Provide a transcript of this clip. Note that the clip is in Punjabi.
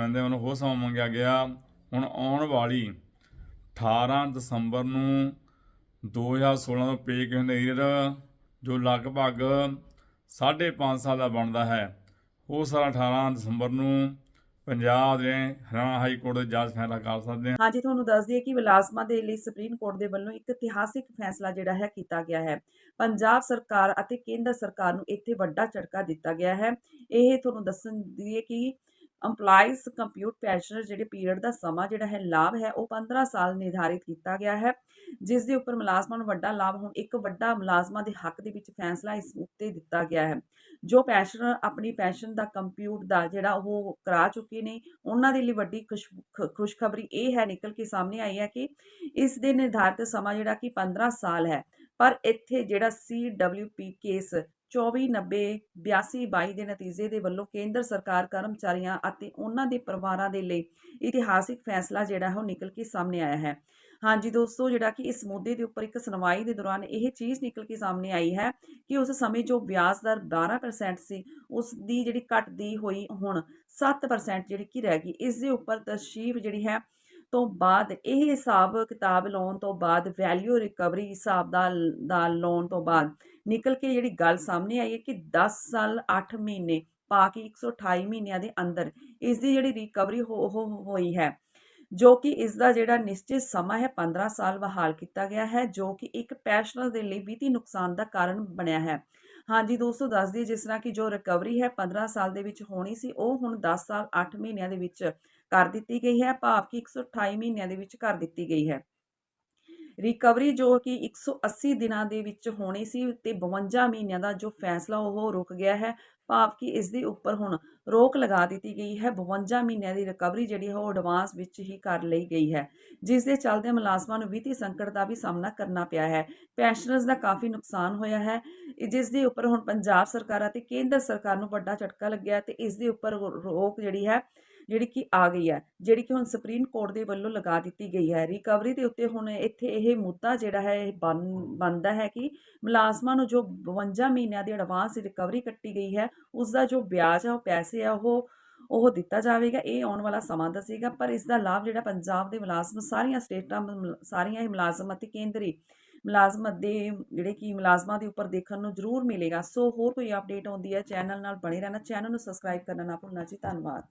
ਨੁਮਾਇੰਦੇ ਵੱਲੋਂ ਹੋਰ ਸਮਾਂ ਮੰਗਿਆ ਗਿਆ। ਹੁਣ ਆਉਣ ਵਾਲੀ 18 ਦਸੰਬਰ ਨੂੰ 2016 ਤੋਂ ਪੇ ਕਿਉਂ ਜੋ ਲਗਭਗ 5.5 ਸਾਲ ਦਾ ਬਣਦਾ ਹੈ, ਉਹ ਸਾਰਾ 18 ਦਸੰਬਰ ਨੂੰ ਪੰਜਾਬ ਦੇ ਹਰਿਆਣਾ ਹਾਈ ਕੋਰਟ ਦੇ ਜੱਜ ਫੈਸਲਾ ਕਰ ਸਕਦੇ ਹਨ ਹਾਂਜੀ, ਤੁਹਾਨੂੰ ਦੱਸ ਦਈਏ ਕਿ ਮੁਲਾਜ਼ਮਾਂ ਦੇ ਲਈ ਸੁਪਰੀਮ ਕੋਰਟ ਦੇ ਵੱਲੋਂ ਇੱਕ ਇਤਿਹਾਸਿਕ ਫੈਸਲਾ ਜਿਹੜਾ ਹੈ ਕੀਤਾ ਗਿਆ ਹੈ। ਪੰਜਾਬ ਸਰਕਾਰ ਅਤੇ ਕੇਂਦਰ ਸਰਕਾਰ ਨੂੰ ਇੱਥੇ ਵੱਡਾ ਝਟਕਾ ਦਿੱਤਾ ਗਿਆ ਹੈ। ਇਹ ਤੁਹਾਨੂੰ ਦੱਸਣ ਦੀਏ ਕਿ EMPLOYEES ਕੰਪਿਊਟ ਪੈਨਸ਼ਨਰ ਜਿਹੜੇ ਪੀਰੀਅਡ ਦਾ ਸਮਾਂ ਜਿਹੜਾ ਹੈ, ਲਾਭ ਹੈ, ਉਹ 15 ਸਾਲ ਨਿਰਧਾਰਿਤ ਕੀਤਾ ਗਿਆ ਹੈ। ਜਿਸ ਦੇ ਉੱਪਰ ਮੁਲਾਜ਼ਮਾਂ ਨੂੰ ਵੱਡਾ ਲਾਭ ਹੁਣ, ਇੱਕ ਵੱਡਾ ਮੁਲਾਜ਼ਮਾਂ ਦੇ ਹੱਕ ਦੇ ਵਿੱਚ ਫੈਸਲਾ ਇਸ ਉੱਤੇ ਦਿੱਤਾ ਗਿਆ ਹੈ। ਜੋ ਪੈਨਸ਼ਨਰ ਆਪਣੀ ਪੈਨਸ਼ਨ ਦਾ ਕੰਪਿਊਟ ਦਾ ਜਿਹੜਾ ਉਹ ਕਰਾ ਚੁੱਕੇ ਨੇ, ਉਹਨਾਂ ਦੇ ਲਈ ਵੱਡੀ ਖੁਸ਼ ਖੁਸ਼ਖਬਰੀ ਇਹ ਹੈ, ਨਿਕਲ ਕੇ ਸਾਹਮਣੇ ਆਈ ਹੈ ਕਿ ਇਸ ਦੇ ਨਿਰਧਾਰਿਤ ਸਮਾਂ ਜਿਹੜਾ ਕਿ 15 ਸਾਲ ਹੈ। ਪਰ ਇੱਥੇ ਜਿਹੜਾ CWP ਕੇਸ 2490 8222 ਦੇ ਨਤੀਜੇ ਦੇ ਵੱਲੋਂ ਕੇਂਦਰ ਸਰਕਾਰ ਕਰਮਚਾਰੀਆਂ ਅਤੇ ਉਹਨਾਂ ਦੇ ਪਰਿਵਾਰਾਂ ਦੇ ਲਈ ਇਤਿਹਾਸਿਕ ਫੈਸਲਾ ਜਿਹੜਾ ਹੈ ਉਹ ਨਿਕਲ ਕੇ ਸਾਹਮਣੇ ਆਇਆ ਹੈ। ਹਾਂਜੀ ਦੋਸਤੋ, ਜਿਹੜਾ ਕਿ ਇਸ ਮੁੱਦੇ ਦੇ ਉੱਪਰ ਇੱਕ ਸੁਣਵਾਈ ਦੇ ਦੌਰਾਨ ਇਹ ਚੀਜ਼ ਨਿਕਲ ਕੇ ਸਾਹਮਣੇ ਆਈ ਹੈ ਕਿ ਉਸ ਸਮੇਂ ਜੋ ਵਿਆਜ ਦਰ 12% ਸੀ, ਉਸ ਦੀ ਜਿਹੜੀ ਘਟਦੀ ਹੋਈ ਹੁਣ 7% ਜਿਹੜੀ ਕਿ ਰਹਿ ਗਈ। ਇਸ ਦੇ ਉੱਪਰ ਤਸ਼ਰੀਫ ਜਿਹੜੀ ਹੈ ਤੋਂ ਬਾਅਦ ਇਹ ਹਿਸਾਬ ਕਿਤਾਬ ਲਾਉਣ ਤੋਂ ਬਾਅਦ ਵੈਲਿਊ ਰਿਕਵਰੀ ਹਿਸਾਬ ਦਾ ਦਾ ਲਾਉਣ ਤੋਂ ਬਾਅਦ ਨਿਕਲ ਕੇ ਜਿਹੜੀ ਗੱਲ ਸਾਹਮਣੇ ਆਈ ਹੈ ਕਿ 10 ਸਾਲ 8 ਮਹੀਨੇ, ਪਾ ਕੇ 128 ਮਹੀਨਿਆਂ ਦੇ ਅੰਦਰ ਇਸ ਦੀ ਜਿਹੜੀ ਰਿਕਵਰੀ ਹੋ ਹੋ- ਹੋਈ ਹੈ, ਜੋ ਕਿ ਇਸ ਦਾ ਜਿਹੜਾ ਨਿਸ਼ਚਿਤ ਸਮਾਂ ਹੈ 15 ਸਾਲ ਬਹਾਲ ਕੀਤਾ ਗਿਆ ਹੈ, ਜੋ ਕਿ ਇੱਕ ਪੈਨਸ਼ਨਰ ਦੇ ਲਈ ਵਿੱਤੀ ਨੁਕਸਾਨ ਦਾ ਕਾਰਨ ਬਣਿਆ ਹੈ। ਹਾਂਜੀ, ਦੋਸਤੋ ਦੱਸ ਦਈਏ ਜਿਸ ਤਰ੍ਹਾਂ ਕਿ ਜੋ ਰਿਕਵਰੀ ਹੈ 15 ਸਾਲ ਦੇ ਵਿੱਚ ਹੋਣੀ ਸੀ, ਉਹ ਹੁਣ 10 ਸਾਲ 8 ਮਹੀਨਿਆਂ ਦੇ ਵਿੱਚ ਕਰ ਦਿੱਤੀ ਗਈ ਹੈ, ਭਾਵ ਕਿ 128 ਮਹੀਨਿਆਂ ਦੇ ਵਿੱਚ ਕਰ ਦਿੱਤੀ ਗਈ ਹੈ। ਰਿਕਵਰੀ ਜੋ ਕਿ 180 ਦਿਨਾਂ ਦੇ ਵਿੱਚ ਹੋਣੀ ਸੀ ਤੇ 52 ਮਹੀਨਿਆਂ ਦਾ ਜੋ ਫੈਸਲਾ ਉਹ ਰੁਕ ਗਿਆ ਹੈ, ਭਾਵ ਕਿ ਇਸ ਦੇ ਉੱਪਰ ਹੁਣ ਰੋਕ ਲਗਾ ਦਿੱਤੀ ਗਈ ਹੈ 52 ਮਹੀਨਿਆਂ ਦੀ ਰਿਕਵਰੀ ਜਿਹੜੀ ਹੈ ਉਹ ਐਡਵਾਂਸ ਵਿੱਚ ਹੀ ਕਰ ਲਈ ਗਈ ਹੈ। ਜਿਸ ਦੇ ਚੱਲਦੇ ਮੁਲਾਜ਼ਮਾਂ ਨੂੰ ਵਿੱਤੀ ਸੰਕਟ ਦਾ ਵੀ ਸਾਹਮਣਾ ਕਰਨਾ ਪਿਆ ਹੈ। ਪੈਨਸ਼ਨਰਸ ਦਾ ਕਾਫੀ ਨੁਕਸਾਨ ਹੋਇਆ ਹੈ। ਜਿਸ ਦੇ ਉੱਪਰ ਹੁਣ ਪੰਜਾਬ ਸਰਕਾਰ ਅਤੇ ਕੇਂਦਰ ਸਰਕਾਰ ਨੂੰ ਵੱਡਾ ਝਟਕਾ ਲੱਗਿਆ ਤੇ ਇਸ ਦੇ ਉੱਪਰ ਰੋਕ ਜਿਹੜੀ ਹੈ ਜਿਹੜੀ ਕਿ ਆ ਗਈ ਹੈ, ਜਿਹੜੀ ਕਿ ਹੁਣ ਸੁਪਰੀਮ ਕੋਰਟ ਦੇ ਵੱਲੋਂ ਲਗਾ ਦਿੱਤੀ ਗਈ ਹੈ ਰਿਕਵਰੀ ਦੇ ਉੱਤੇ ਹੁਣ ਇੱਥੇ ਇਹ ਮੁੱਦਾ ਜਿਹੜਾ ਹੈ ਇਹ ਬਣ, ਬਣਦਾ ਹੈ ਕਿ ਮੁਲਾਜ਼ਮਾਂ ਨੂੰ ਜੋ 52 ਮਹੀਨਿਆਂ ਦੀ ਐਡਵਾਂਸ ਰਿਕਵਰੀ ਕੱਟੀ ਗਈ ਹੈ ਉਸ ਦਾ ਜੋ ਵਿਆਜ ਹੈ ਉਹ ਪੈਸੇ ਆ, ਉਹ ਉਹ ਦਿੱਤਾ ਜਾਵੇਗਾ, ਇਹ ਆਉਣ ਵਾਲਾ ਸਮਾਂ ਦੱਸੇਗਾ, ਪਰ ਇਸ ਦਾ ਲਾਭ ਜਿਹੜਾ ਪੰਜਾਬ ਦੇ ਮੁਲਾਜ਼ਮ ਸਾਰੀਆਂ ਸਟੇਟਾਂ ਸਾਰੀਆਂ ਹੀ ਮੁਲਾਜ਼ਮ ਅਤੇ ਕੇਂਦਰੀ ਮੁਲਾਜ਼ਮਤ ਦੇ ਜਿਹੜੇ ਕਿ ਮੁਲਾਜ਼ਮਾਂ ਦੇ ਉੱਪਰ ਦੇਖਣ ਨੂੰ ਜ਼ਰੂਰ ਮਿਲੇਗਾ, ਸੋ ਹੋਰ ਕੋਈ ਅਪਡੇਟ ਆਉਂਦੀ ਹੈ, ਚੈਨਲ ਨਾਲ ਬਣੇ ਰਹਿਣਾ, ਚੈਨਲ ਨੂੰ ਸਬਸਕ੍ਰਾਈਬ ਕਰਨਾ ਨਾ ਭੁੱਲਣਾ ਜੀ, ਧੰਨਵਾਦ।